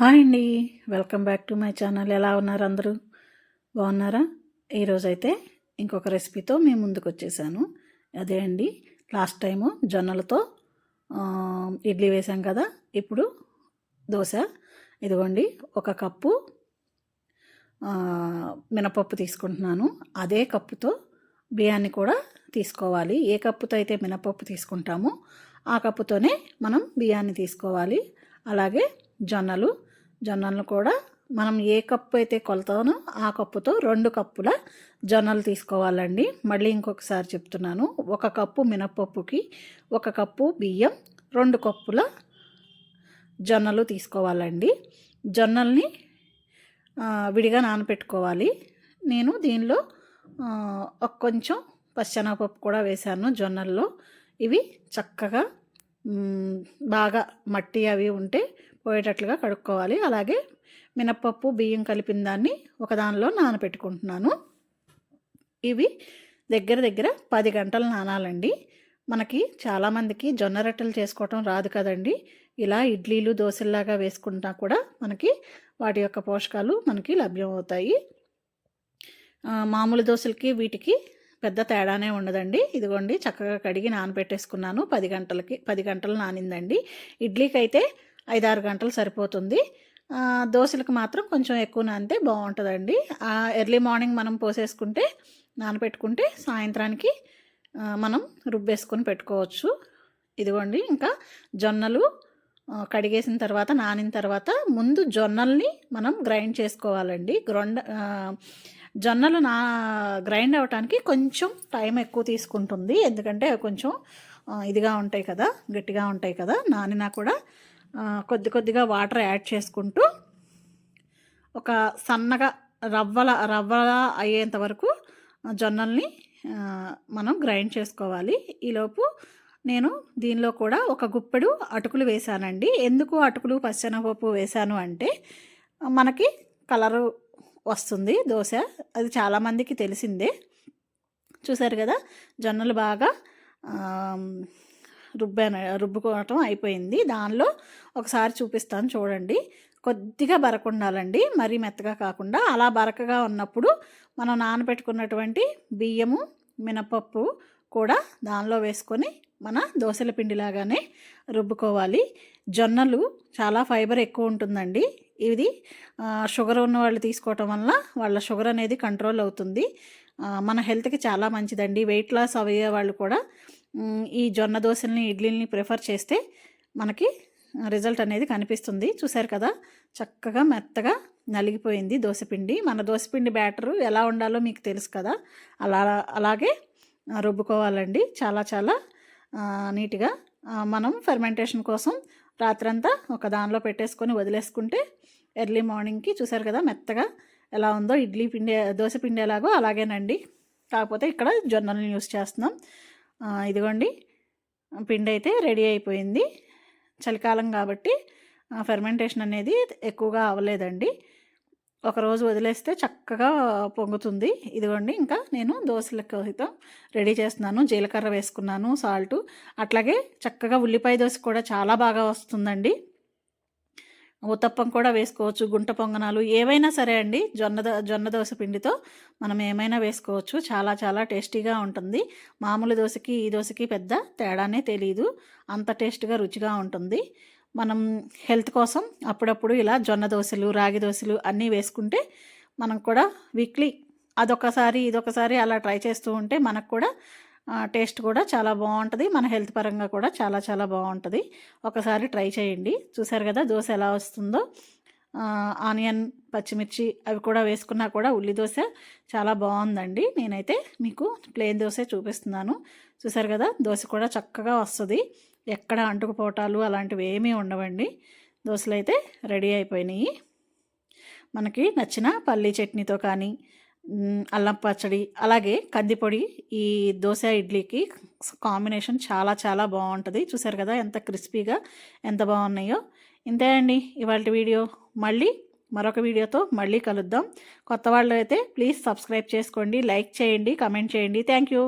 Hi అండి welcome back to my channel. ఎలా ఉన్నారు అందరూ? బాగున్నారా? ఈరోజైతే ఇంకొక రెసిపీతో మేము ముందుకు వచ్చేసాను అదే అండి లాస్ట్ టైము జొన్నలతో ఇడ్లీ వేసాం కదా ఇప్పుడు దోశ. ఇదిగోండి ఒక కప్పు మినపప్పు తీసుకుంటున్నాను. అదే కప్పుతో బియ్యాన్ని కూడా తీసుకోవాలి. ఏ కప్పుతో అయితే మినపప్పు తీసుకుంటామో ఆ కప్పుతోనే మనం బియ్యాన్ని తీసుకోవాలి. అలాగే జొన్నలు జొన్నలను కూడా మనం ఏ కప్పు అయితే కొలతానో ఆ కప్పుతో రెండు కప్పుల జొన్నలు తీసుకోవాలండి. మళ్ళీ ఇంకొకసారి చెప్తున్నాను. ఒక కప్పు మినపప్పుకి ఒక కప్పు బియ్యం రెండు కప్పుల జొన్నలు తీసుకోవాలండి. జొన్నల్ని విడిగా నానపెట్టుకోవాలి. నేను దీనిలో ఒక కొంచెం పచ్చెనగపప్పు కూడా వేశాను జొన్నల్లో. ఇవి చక్కగా బాగా మట్టి అవి ఉంటే పోయేటట్లుగా కడుక్కోవాలి. అలాగే మినప్పప్పు బియ్యం కలిపిన దాన్ని ఒకదానిలో నానబెట్టుకుంటున్నాను ఇవి దగ్గర దగ్గర పది గంటలు నానాలండి. మనకి చాలామందికి జొన్న రొట్టెలు చేసుకోవటం రాదు కదండి. ఇలా ఇడ్లీలు దోశల్లాగా వేసుకుంటా కూడా మనకి వాటి యొక్క పోషకాలు మనకి లభ్యమవుతాయి. మామూలు దోశలకి వీటికి పెద్ద తేడానే ఉండదండి. ఇదిగోండి చక్కగా కడిగి నానబెట్టేసుకున్నాను. పది గంటలకి పది గంటలు నానిందండి. ఇడ్లీకి అయితే ఐదారు గంటలు సరిపోతుంది. దోశలకు మాత్రం కొంచెం ఎక్కువ నానితే బాగుంటుందండి. ఎర్లీ మార్నింగ్ మనం పోసేసుకుంటే నానబెట్టుకుంటే సాయంత్రానికి మనం రుబ్బేసుకొని పెట్టుకోవచ్చు. ఇదిగోండి ఇంకా జొన్నలు కడిగేసిన తర్వాత నానిన తర్వాత ముందు జొన్నల్ని మనం గ్రైండ్ చేసుకోవాలండి. గ్రొండ జొన్నలు నా గ్రైండ్ అవ్వటానికి కొంచెం టైం ఎక్కువ తీసుకుంటుంది. ఎందుకంటే కొంచెం ఇదిగా ఉంటాయి కదా గట్టిగా ఉంటాయి కదా నానినా కూడా కొద్ది కొద్దిగా వాటర్ యాడ్ చేసుకుంటూ ఒక సన్నగా రవ్వల రవ్వల అయ్యేంత వరకు జొన్నల్ని మనం గ్రైండ్ చేసుకోవాలి. ఈలోపు నేను దీనిలో కూడా ఒక గుప్పెడు అటుకులు వేశానండి. ఎందుకు అటుకులు పచ్చనపప్పు వేశాను అంటే మనకి కలరు వస్తుంది దోశ అది చాలామందికి తెలిసిందే. చూసారు కదా జొన్నలు బాగా రుబ్బాను రుబ్బుకోవటం అయిపోయింది. దానిలో ఒకసారి చూపిస్తాను చూడండి. కొద్దిగా బరక ఉండాలండి. మరీ మెత్తగా కాకుండా అలా బరకగా ఉన్నప్పుడు మనం నానబెట్టుకున్నటువంటి బియ్యము మినపప్పు కూడా దానిలో వేసుకొని మన దోశల పిండిలాగానే రుబ్బుకోవాలి. జొన్నలు చాలా ఫైబర్ ఎక్కువ ఉంటుందండి. ఇది షుగర్ ఉన్న వాళ్ళు తీసుకోవటం వల్ల వాళ్ళ షుగర్ అనేది కంట్రోల్ అవుతుంది. మన హెల్త్కి చాలా మంచిదండి. వెయిట్ లాస్ అయ్యే వాళ్ళు కూడా ఈ జొన్న దోశల్ని ఇడ్లీల్ని ప్రిఫర్ చేస్తే మనకి రిజల్ట్ అనేది కనిపిస్తుంది. చూసారు కదా? చక్కగా మెత్తగా నలిగిపోయింది దోశపిండి. మన దోశపిండి బ్యాటరు ఎలా ఉండాలో మీకు తెలుసు కదా? అలా అలాగే రుబ్బుకోవాలండి. చాలా చాలా నీట్గా మనం ఫెర్మెంటేషన్ కోసం రాత్రంతా ఒక దానిలో పెట్టేసుకొని వదిలేసుకుంటే ఎర్లీ మార్నింగ్కి చూసారు కదా మెత్తగా ఎలా ఉందో? ఇడ్లీ పిండి దోశ పిండి ఎలాగో అలాగేనండి. కాకపోతే ఇక్కడ జొన్నలను యూస్ చేస్తున్నాం. ఇదిగోండి. పిండి అయితే రెడీ అయిపోయింది. చలికాలం కాబట్టి ఫెర్మెంటేషన్ అనేది ఎక్కువగా అవ్వలేదండి. ఒకరోజు వదిలేస్తే చక్కగా పొంగుతుంది. ఇదిగోండి ఇంకా నేను దోశల సహితం రెడీ చేస్తున్నాను. జీలకర్ర వేసుకున్నాను సాల్టు. అట్లాగే చక్కగా ఉల్లిపాయ దోశ కూడా చాలా బాగా వస్తుందండి. ఉత్తప్పం కూడా వేసుకోవచ్చు గుంట పొంగనాలు ఏవైనా సరే అండి జొన్న జొన్న దోశ పిండితో మనం ఏమైనా వేసుకోవచ్చు. చాలా చాలా టేస్టీగా ఉంటుంది. మామూలు దోశకి ఈ దోశకి పెద్ద తేడానే తెలియదు అంత టేస్ట్గా రుచిగా ఉంటుంది. మనం హెల్త్ కోసం అప్పుడప్పుడు ఇలా జొన్న దోశలు రాగి దోశలు అన్నీ వేసుకుంటే మనం కూడా వీక్లీ అదొకసారి ఇదొకసారి అలా ట్రై చేస్తూ ఉంటే మనకు కూడా టేస్ట్ కూడా చాలా బాగుంటుంది. మన హెల్త్ పరంగా కూడా చాలా చాలా బాగుంటుంది. ఒకసారి ట్రై చేయండి. చూసారు కదా దోశ ఎలా వస్తుందో. ఆనియన్ పచ్చిమిర్చి అవి కూడా వేసుకున్నా కూడా ఉల్లి దోశ చాలా బాగుందండి. నేనైతే మీకు ప్లెయిన్ దోశ చూపిస్తున్నాను. చూసారు కదా దోశ కూడా చక్కగా వస్తుంది. ఎక్కడ అంటుకుపోవటాలు అలాంటివి ఏమీ ఉండవండి. దోశలు అయితే రెడీ అయిపోయినాయి. మనకి నచ్చిన పల్లీ చట్నీతో కానీ అల్లం పచ్చడి అలాగే కందిపొడి ఈ దోశ ఇడ్లీకి కాంబినేషన్ చాలా చాలా బాగుంటుంది. చూసారు కదా ఎంత క్రిస్పీగా ఎంత బాగున్నాయో. ఇంతే అండి ఇవాళ వీడియో. మళ్ళీ మరొక వీడియోతో మళ్ళీ కలుద్దాం. కొత్త వాళ్ళు అయితే ప్లీజ్ సబ్స్క్రైబ్ చేసుకోండి లైక్ చేయండి కమెంట్ చేయండి. Thank you.